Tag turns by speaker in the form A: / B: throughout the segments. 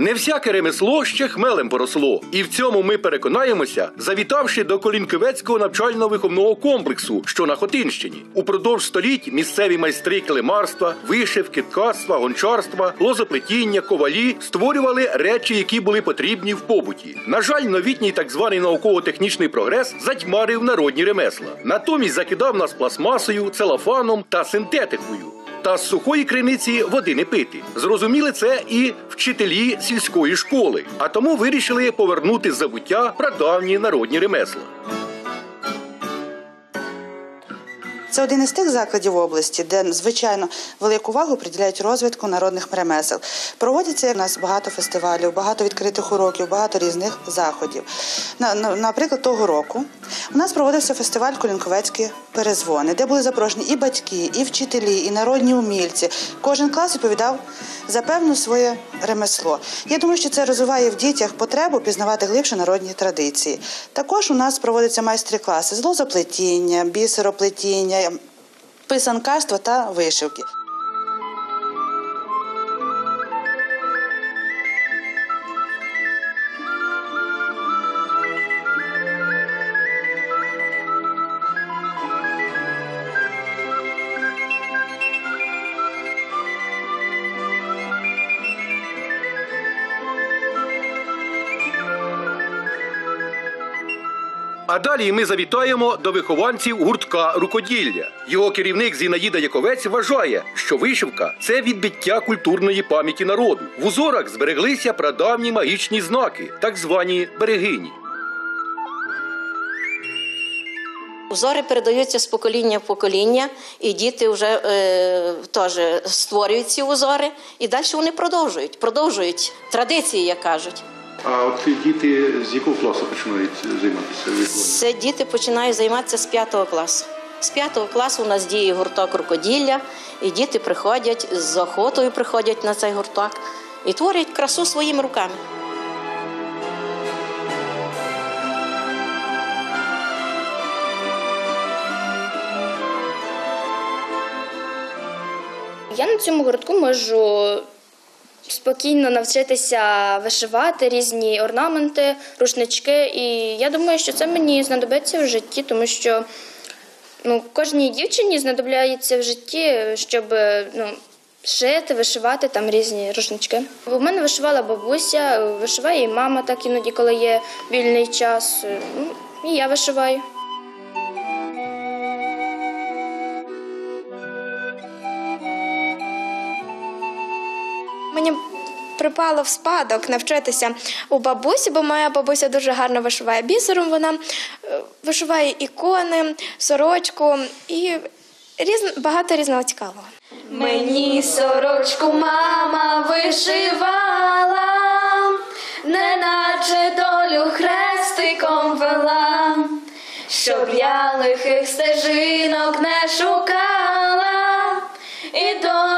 A: Не всяке ремесло ще хмелем поросло, і в цьому ми переконаємося, завітавши до Колінковецького навчально-виховного комплексу, що на Хотинщині. Упродовж століть місцеві майстри килимарства, вишивки, ткацтва, гончарства, лозоплетіння, ковалі створювали речі, які були потрібні в побуті. На жаль, новітній так званий науково-технічний прогрес затьмарив народні ремесла. Натомість закидав нас пластмасою, целофаном та синтетикою. Та з сухої криниці води не пити. Зрозуміли це і вчителі сільської школи, а тому вирішили повернути з забуття прадавні народні ремесла.
B: Це один із тих закладів області, де звичайно велику увагу приділяють розвитку народних ремесел. Проводяться у нас багато фестивалів, багато відкритих уроків, багато різних заходів. На- на- Наприклад, того року у нас проводився фестиваль Колінковецькі перезвони, де були запрошені і батьки, і вчителі, і народні умільці. Кожен клас відповідав за певне своє ремесло. Я думаю, що це розвиває в дітях потребу пізнавати глибше народні традиції. Також у нас проводяться майстри-класи з лозоплетіння, бісероплетіння, писанкарства та вишивки.
A: А далі ми завітаємо до вихованців гуртка рукоділля. Його керівник Зінаїда Яковець вважає, що вишивка це відбиття культурної пам'яті народу. В узорах збереглися прадавні магічні знаки, так звані берегині.
C: Узори передаються з покоління в покоління, і діти вже е, теж створюють ці узори, і далі вони продовжують, продовжують традиції, як кажуть.
D: А от діти з якого класу починають займатися?
C: Це діти починають займатися з п'ятого класу. З п'ятого класу у нас діє гурток рукоділля, і діти приходять з охотою приходять на цей гурток і творять красу своїми руками.
E: Я на цьому гуртку можу спокійно навчитися вишивати різні орнаменти, рушнички. І я думаю, що це мені знадобиться в житті, тому що ну, кожній дівчині знадобляється в житті, щоб ну, шити, вишивати там різні рушнички. У мене вишивала бабуся, вишиває і мама так іноді, коли є вільний час. Ну, і я вишиваю.
F: Мені припало в спадок навчитися у бабусі, бо моя бабуся дуже гарно вишиває бісером. Вона е, вишиває ікони, сорочку і різ... багато різного цікавого.
G: Мені сорочку мама вишивала, неначе долю хрестиком вела, щоб я лихих стежинок не шукала, і до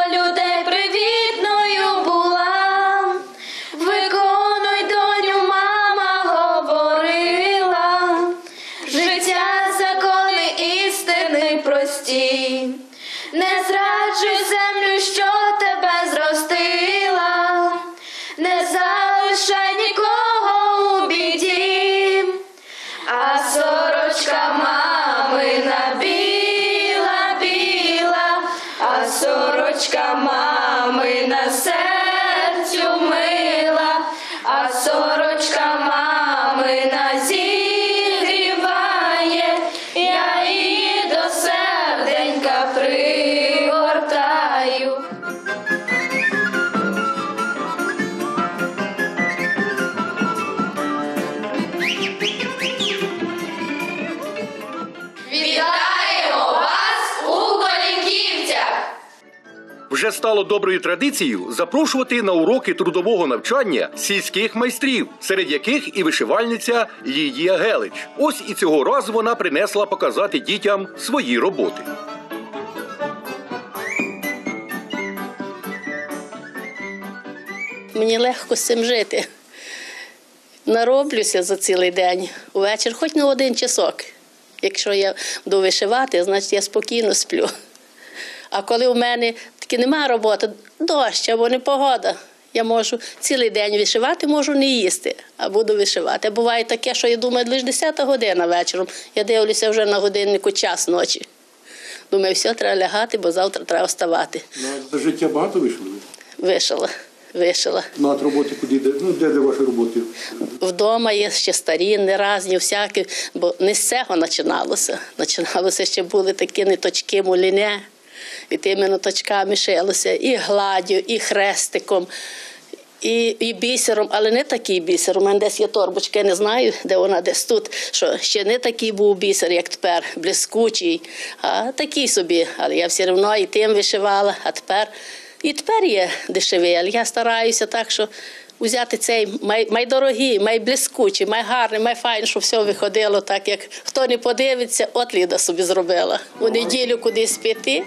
A: Вже стало доброю традицією запрошувати на уроки трудового навчання сільських майстрів, серед яких і вишивальниця Лідія Гелич. Ось і цього разу вона принесла показати дітям свої роботи.
H: Мені легко з цим жити. Нароблюся за цілий день, увечір хоч на один часок. Якщо я буду вишивати, значить я спокійно сплю. А коли у мене таки немає роботи, дощ або непогода, Я можу цілий день вишивати, можу не їсти, а буду вишивати. Буває таке, що я думаю, лише 10 година вечором. Я дивлюся вже на годиннику час ночі. Думаю, все, треба лягати, бо завтра треба вставати.
D: Ну, за життя багато вийшли?
H: Вишила, вишила.
D: Ну, а от роботи куди йде? Ну, де де ваші роботи?
H: Вдома є ще старі, неразні, всякі, бо не з цього починалося. Починалося ще були такі ниточки муліне, і тими ниточками шилося і гладдю, і хрестиком, і, і бісером, але не такий бісер. У мене десь є торбочка, я не знаю, де вона десь тут. Що ще не такий був бісер, як тепер, блискучий, а такий собі. Але я все одно і тим вишивала, а тепер і тепер є дешевий, але я стараюся так, що взяти цей май, майдорогий, майблискучий, майгарний, майфайний, щоб все виходило так, як хто не подивиться, от Ліда собі зробила. У неділю кудись піти,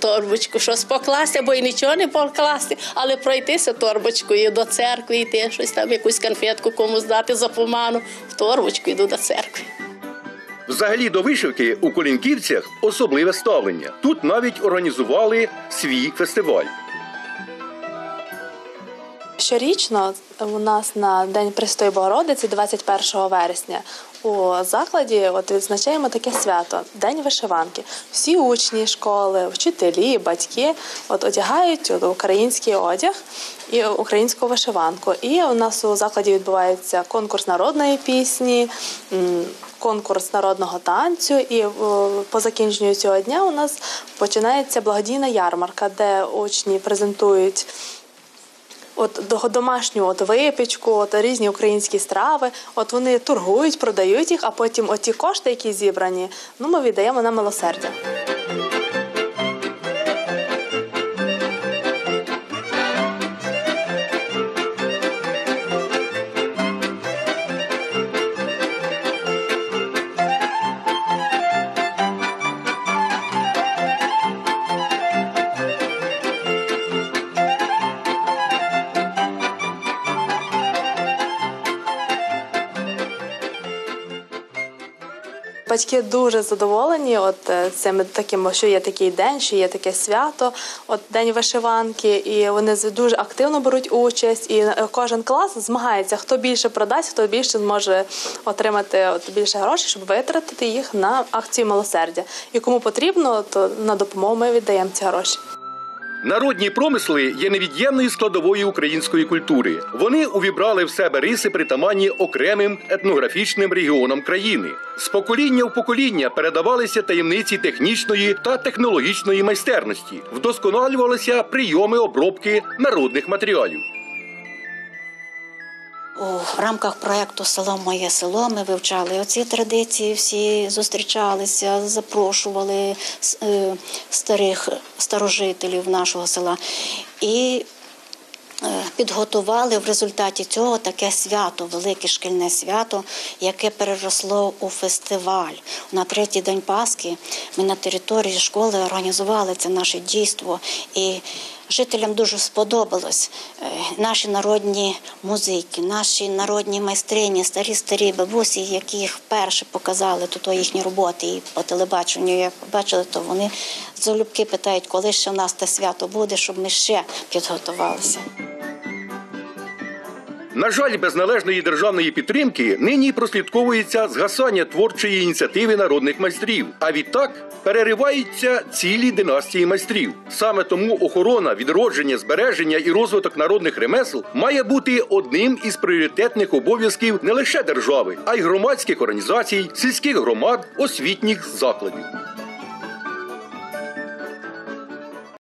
H: торбочку, щось покласти, або і нічого не покласти, але пройтися торбочкою до церкви, йти, щось там, якусь конфетку комусь дати за поману, в торбочку йду до церкви.
A: Взагалі до вишивки у Колінківцях особливе ставлення. Тут навіть організували свій фестиваль.
I: Щорічно у нас на День Престої Богородиці, 21 вересня, у закладі от відзначаємо таке свято День вишиванки. Всі учні школи, вчителі, батьки от одягають український одяг і українську вишиванку. І у нас у закладі відбувається конкурс народної пісні. Конкурс народного танцю, і по закінченню цього дня у нас починається благодійна ярмарка, де учні презентують От до- домашню от випічку, от різні українські страви. От вони торгують, продають їх, а потім оті кошти, які зібрані, ну ми віддаємо на милосердя. Батьки дуже задоволені от е, цим таким, що є такий день, що є таке свято, от день вишиванки, і вони дуже активно беруть участь. І е, кожен клас змагається, хто більше продасть, хто більше зможе отримати от більше грошей, щоб витратити їх на акцію милосердя. І кому потрібно, то на допомогу ми віддаємо ці гроші.
A: Народні промисли є невід'ємною складовою української культури. Вони увібрали в себе риси, притаманні окремим етнографічним регіонам країни. З покоління в покоління передавалися таємниці технічної та технологічної майстерності, вдосконалювалися прийоми обробки народних матеріалів.
J: У рамках проєкту Село Моє село ми вивчали оці традиції, всі зустрічалися, запрошували е, старих старожителів нашого села і е, підготували в результаті цього таке свято, велике шкільне свято, яке переросло у фестиваль. На третій день Пасхи ми на території школи організували це наше дійство. І жителям дуже сподобалось Е, наші народні музики, наші народні майстрині, старі старі бабусі, які їх вперше показали тут їхні роботи і по телебаченню. Як побачили, то вони залюбки питають, коли ще в нас те свято буде, щоб ми ще підготувалися.
A: На жаль, без належної державної підтримки нині прослідковується згасання творчої ініціативи народних майстрів. А відтак перериваються цілі династії майстрів. Саме тому охорона, відродження, збереження і розвиток народних ремесел має бути одним із пріоритетних обов'язків не лише держави, а й громадських організацій, сільських громад, освітніх закладів.